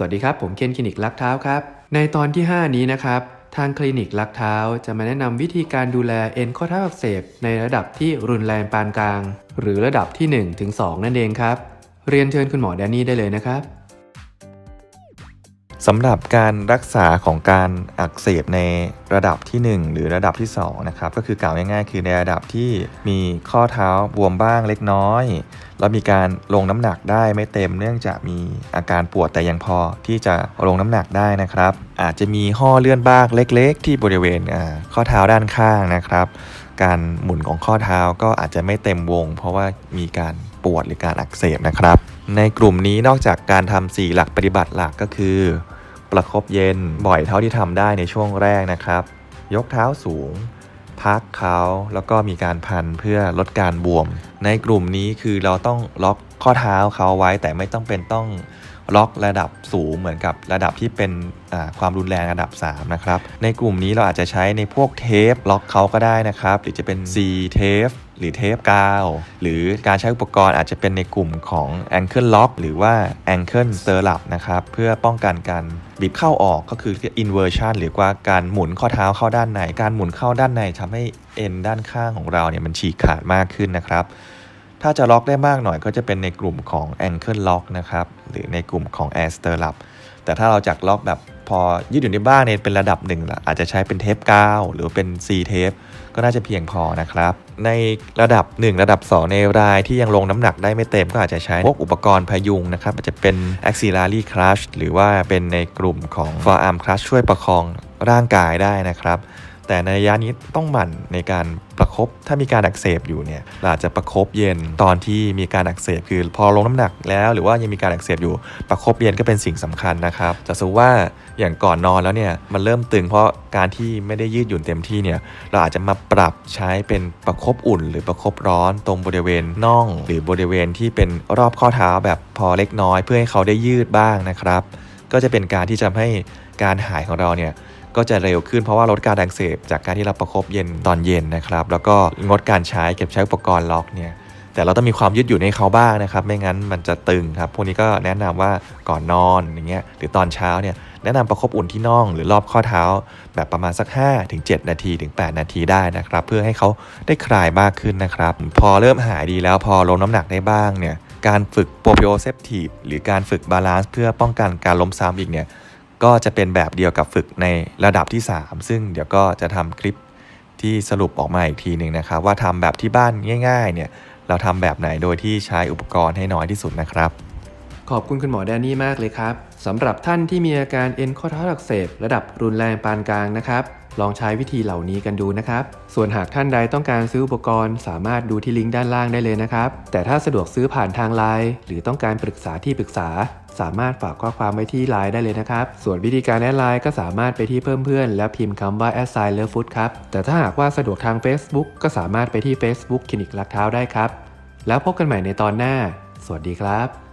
สวัสดีครับ ผมเคนคลินิกลักเท้าครับ ในตอนที่ 5 นี้นะครับ ทางคลินิกลักเท้าจะมาแนะนำวิธีการดูแลเอ็นข้อเท้าอักเสบในระดับที่รุนแรงปานกลาง หรือระดับที่1ถึง2นั่นเองครับ เรียนเชิญคุณหมอแดนนี่ได้เลยนะครับ สำหรับการรักษาของการอักเสบในระดับที่ 1 หรือระดับที่ 2 นะครับ ก็คือกล่าวง่ายๆ คือในระดับที่มีข้อเท้าบวมบ้างเล็กน้อย แล้วมีการลงน้ำหนักได้ไม่เต็มเนื่องจากมีอาการปวดแต่ยังพอที่จะลงน้ำหนักได้นะครับ อาจจะมีห่อเลื่อนบ้างเล็กๆ ที่บริเวณข้อเท้าด้านข้างนะครับ การหมุนของข้อเท้าก็อาจจะไม่เต็มวง เพราะว่ามีการปวดหรือการอักเสบนะครับ ในกลุ่มนี้นอกจากการทำ4หลักปฏิบัติหลักก็คือ ประคบเย็นบ่อยเท่าที่ทำได้ในช่วงแรกนะครับ ยกเท้าสูง พักเขาแล้วก็มีการพันเพื่อลดการบวม ในกลุ่มนี้คือเราต้องล็อกข้อเท้าเขาไว้แต่ไม่ต้องเป็นต้อง ล็อกระดับสูงเหมือนกับระดับที่เป็นความรุนแรงระดับ 3 นะครับ ในกลุ่มนี้เราอาจจะใช้ในพวกเทปล็อกเขาก็ได้นะครับ หรือจะเป็น C เทปหรือเทปกาว หรือการใช้อุปกรณ์อาจจะเป็นในกลุ่มของ ankle lock หรือว่า ankle stirrup นะครับ เพื่อป้องกันการบีบเข้าออกก็คือ inversion หรือว่าการหมุนข้อเท้าเข้าด้านใน การหมุนเข้าด้านในทำให้เอ็นด้านข้างของเราเนี่ยมันฉีกขาดมากขึ้นนะครับ ถ้าจะล็อกได้มากหน่อยก็จะเป็นในกลุ่มของ ankle lock นะครับ หรือในกลุ่มของ air stirrup แต่ถ้าเราจากล็อกแบบพอยืดหยุ่นได้บ้างเนี่ยเป็นระดับหนึ่งละอาจจะใช้เป็นเทปกาวหรือเป็น C เทปก็น่าจะเพียงพอนะครับ ในระดับ 1 ระดับ 2 ในรายที่ยังลงน้ำหนักได้ไม่เต็มก็อาจจะใช้พวกอุปกรณ์พยุงนะครับ อาจจะเป็น axillary clutch หรือว่าเป็นในกลุ่มของ forearm clutch ช่วยประคองร่างกายได้นะครับ แต่ในระยะนี้ต้องหมั่นในการประคบถ้ามีการอักเสบอยู่เนี่ยเราอาจจะประคบเย็นตอนที่มีการอักเสบคือพอลงน้ำหนักแล้วหรือว่ายังมีการอักเสบอยู่ประคบเย็นก็เป็นสิ่งสำคัญนะครับจะสมมติว่าอย่างก่อนนอนแล้วเนี่ยมันเริ่มตึงเพราะการที่ไม่ได้ยืดหยุ่นเต็มที่เนี่ยเราอาจจะมาปรับใช้เป็นประคบอุ่น หรือประคบร้อนตรงบริเวณน่อง หรือบริเวณที่เป็นรอบข้อเท้าแบบพอเล็กน้อย เพื่อให้เขาได้ยืดบ้างนะครับ ก็จะเป็นการที่จะทำให้การหายของเราเนี่ย ก็จะเร็วขึ้นเพราะว่าลดการอักเสบจากการที่เราประคบเย็นตอนเย็นนะครับ แล้วก็งดการใช้เก็บใช้อุปกรณ์ล็อกเนี่ยแต่เราต้องมีความยืดหยุ่นให้เขาบ้างนะครับ ไม่งั้นมันจะตึงครับ พวกนี้ก็แนะนำว่าก่อนนอนอย่างเงี้ยหรือตอนเช้าเนี่ยแนะนำประคบอุ่นที่น่องหรือรอบข้อเท้า แบบประมาณสัก 5 ถึง 7 นาทีถึง 8 นาทีได้นะครับ เพื่อให้เขาได้คลายมากขึ้นนะครับ พอเริ่มหายดีแล้วพอลงน้ำหนักได้บ้างเนี่ยการฝึกโปร p ิโอเซปทีฟหรือการฝึกบาลานซ์เพื่อป้องกันการล้มซ้ำอีกเนี่ย ก็จะเป็นแบบเดียวกับฝึกในระดับที่ 3 ซึ่งเดี๋ยวก็จะทำคลิปที่สรุปออกมาอีกทีหนึ่งนะครับว่าทำแบบที่บ้านง่าย ๆ เนี่ยเราทำแบบไหนโดยที่ใช้อุปกรณ์ให้น้อยที่สุดนะครับ ขอบคุณคุณหมอแดนนี่มากเลยครับสำหรับท่านที่มีอาการเอ็นข้อเท้าอักเสบระดับรุนแรงปานกลางนะครับ ลองใช้วิธีเหล่านี้กันดูนะครับ ส่วนหากท่านใดต้องการซื้ออุปกรณ์ สามารถดูที่ลิงก์ด้านล่างได้เลยนะครับ แต่ถ้าสะดวกซื้อผ่านทางไลน์หรือต้องการปรึกษาที่ปรึกษา สามารถฝากข้อความไว้ที่ไลน์ได้เลยนะครับ ส่วนวิธีการแอดไลน์ก็สามารถไปที่เพิ่มเพื่อนแล้วพิมพ์คำว่า a s s i g n l o v e food ครับ แต่ถ้าหากว่าสะดวกทาง Facebook ก็สามารถไปที่ Facebook คลินิกลักเท้าได้ครับ แล้วพบกันใหม่ในตอนหน้า สวัสดีครับ